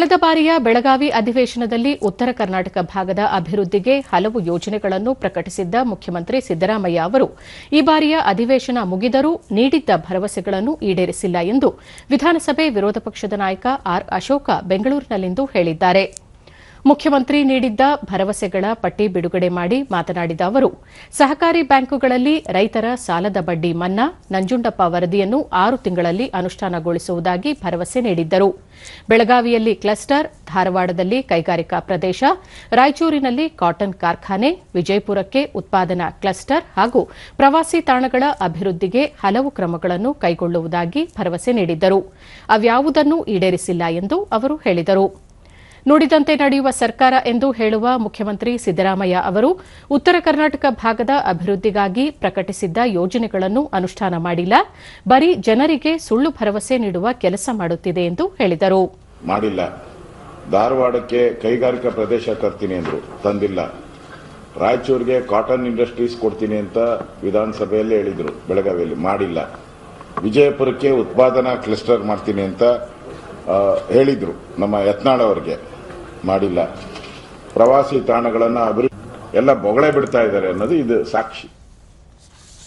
ಕಳೆದ ಬಾರಿಯ ಬೆಳಗಾವಿ ಅಧಿವೇಶನದಲ್ಲಿ ಉತ್ತರ ಕರ್ನಾಟಕ ಭಾಗದ ಅಭಿವೃದ್ಧಿಗೆ ಹಲವು ಯೋಜನೆಗಳನ್ನು ಪ್ರಕಟಿಸಿದ್ದ ಮುಖ್ಯಮಂತ್ರಿ ಸಿದ್ದರಾಮಯ್ಯ ಅವರು, ಈ ಬಾರಿಯ ಅಧಿವೇಶನ ಮುಗಿದರೂ ನೀಡಿದ್ದ ಭರವಸೆಗಳನ್ನು ಈಡೇರಿಸಿಲ್ಲ ಎಂದು ವಿಧಾನಸಭೆ ವಿರೋಧ ಪಕ್ಷದ ನಾಯಕ ಆರ್ ಅಶೋಕ ಬೆಂಗಳೂರಿನಲ್ಲಿಂದು ಹೇಳಿದ್ದಾರೆ. ಮುಖ್ಯಮಂತ್ರಿ ನೀಡಿದ್ದ ಭರವಸೆಗಳ ಪಟ್ಟಿ ಬಿಡುಗಡೆ ಮಾಡಿ ಮಾತನಾಡಿದ ಅವರು, ಸಹಕಾರಿ ಬ್ಯಾಂಕುಗಳಲ್ಲಿ ರೈತರ ಸಾಲದ ಬಡ್ಡಿ ಮನ್ನಾ, ನಂಜುಂಡಪ್ಪ ವರದಿಯನ್ನು ಆರು ತಿಂಗಳಲ್ಲಿ ಅನುಷ್ಠಾನಗೊಳಿಸುವುದಾಗಿ ಭರವಸೆ ನೀಡಿದ್ದರು. ಬೆಳಗಾವಿಯಲ್ಲಿ ಕ್ಲಸ್ಟರ್, ಧಾರವಾಡದಲ್ಲಿ ಕೈಗಾರಿಕಾ ಪ್ರದೇಶ, ರಾಯಚೂರಿನಲ್ಲಿ ಕಾಟನ್ ಕಾರ್ಖಾನೆ, ವಿಜಯಪುರಕ್ಕೆ ಉತ್ಪಾದನಾ ಕ್ಲಸ್ಟರ್ ಹಾಗೂ ಪ್ರವಾಸಿ ತಾಣಗಳ ಅಭಿವೃದ್ಧಿಗೆ ಹಲವು ಕ್ರಮಗಳನ್ನು ಕೈಗೊಳ್ಳುವುದಾಗಿ ಭರವಸೆ ನೀಡಿದ್ದರು. ಅವ್ಯಾವುದನ್ನೂ ಈಡೇರಿಸಿಲ್ಲ ಎಂದು ಅವರು ಹೇಳಿದರು. ನುಡಿದಂತೆ ನಡೆಯುವ ಸರ್ಕಾರ ಎಂದು ಹೇಳುವ ಮುಖ್ಯಮಂತ್ರಿ ಸಿದ್ದರಾಮಯ್ಯ ಅವರು ಉತ್ತರ ಕರ್ನಾಟಕ ಭಾಗದ ಅಭಿವೃದ್ಧಿಗಾಗಿ ಪ್ರಕಟಿಸಿದ್ದ ಯೋಜನೆಗಳನ್ನು ಅನುಷ್ಠಾನ ಮಾಡಿಲ್ಲ. ಬರೀ ಜನರಿಗೆ ಸುಳ್ಳು ಭರವಸೆ ನೀಡುವ ಕೆಲಸ ಮಾಡುತ್ತಿದೆ ಎಂದು ಹೇಳಿದರು. ಮಾಡಿಲ್ಲ. ಧಾರವಾಡಕ್ಕೆ ಕೈಗಾರಿಕಾ ಪ್ರದೇಶ ತರ್ತೀನಿ ಎಂದರು ತಂದಿಲ್ಲ. ರಾಯಚೂರಿಗೆ ಕಾಟನ್ ಇಂಡಸ್ಟ್ರೀಸ್ ಕೊಡ್ತೀನಿ ಅಂತ ವಿಧಾನಸಭೆಯಲ್ಲಿ ಹೇಳಿದರು, ಬೆಳಗಾವಿಯಲ್ಲಿ. ಮಾಡಿಲ್ಲ. ವಿಜಯಪುರಕ್ಕೆ ಉತ್ಪಾದನಾ ಕ್ಲಸ್ಟರ್ ಮಾಡ್ತೀನಿ ಅಂತ ಹೇಳಿದ್ರು ನಮ್ಮ ಯತ್ನಾಳ್ ಅವರಿಗೆ. ಮಾಡಿಲ್ಲ. ಪ್ರವಾಸಿ ತಾಣಗಳನ್ನು ಅಭಿವೃದ್ಧಿ ಎಲ್ಲ ಬೊಗಳೆ ಬಿಡ್ತಾ ಇದ್ದಾರೆ ಅನ್ನೋದು ಇದು ಸಾಕ್ಷಿ.